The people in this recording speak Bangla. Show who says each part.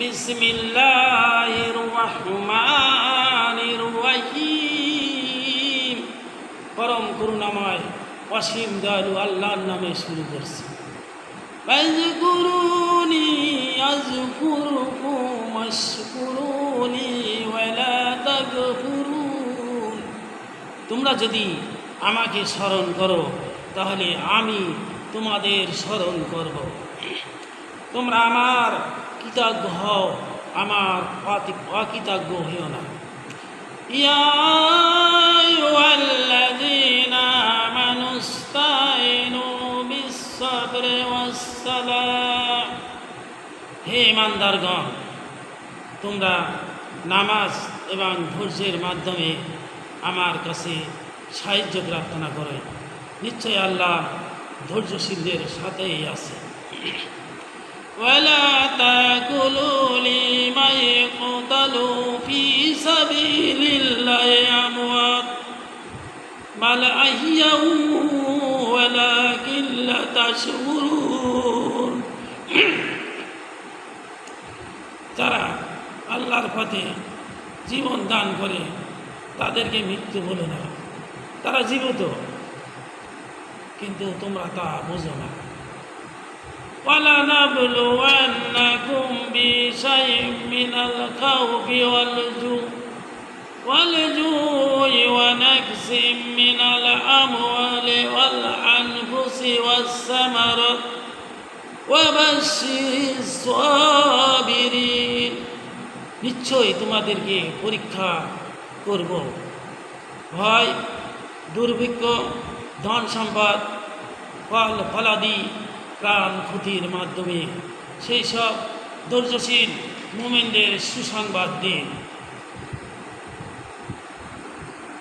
Speaker 1: بسم الله الرحمن الرحيم পরম করুণাময় অসীম দয়ালু আল্লাহর নামে শুরু করছি فاذكروني أذكركم واشكروني ولا تكفرون তোমরা যদি আমাকে স্মরণ করো তাহলে আমি তোমাদের স্মরণ করব তোমরা আমার কৃতজ্ঞ হও আমার অতি অকৃতজ্ঞ হইও না হে ইমানদারগণ, তোমরা নামাজ এবং ধৈর্যের মাধ্যমে আমার কাছে সাহায্য প্রার্থনা করে। নিশ্চয় আল্লাহ ধৈর্যশীলদের সাথেই আছে। ওয়ালা ولا تاكلوا لما يقتلوا في سبيل الله أموات بل أحيوا ولكن لا تشعرون যারা আল্লাহর পথে জীবন দান করে তাদেরকে মৃত্যু বলে না তারা জীবিত কিন্তু তোমরা তা বোঝো না ولنبلونكم بشيء من الخوف والجوع والجوع ونكس من الأموال والأنفس والثمرات وبشر الصابرين নিশ্চয়ই তোমাদেরকে পরীক্ষা করব ভয় দুর্ভিক্ষ ধন সম্পদ ফল ফলাদি প্রাণ ক্ষতির মাধ্যমে সেই সব ধৈর্যশীল মোমেনদের সুসংবাদ দিন।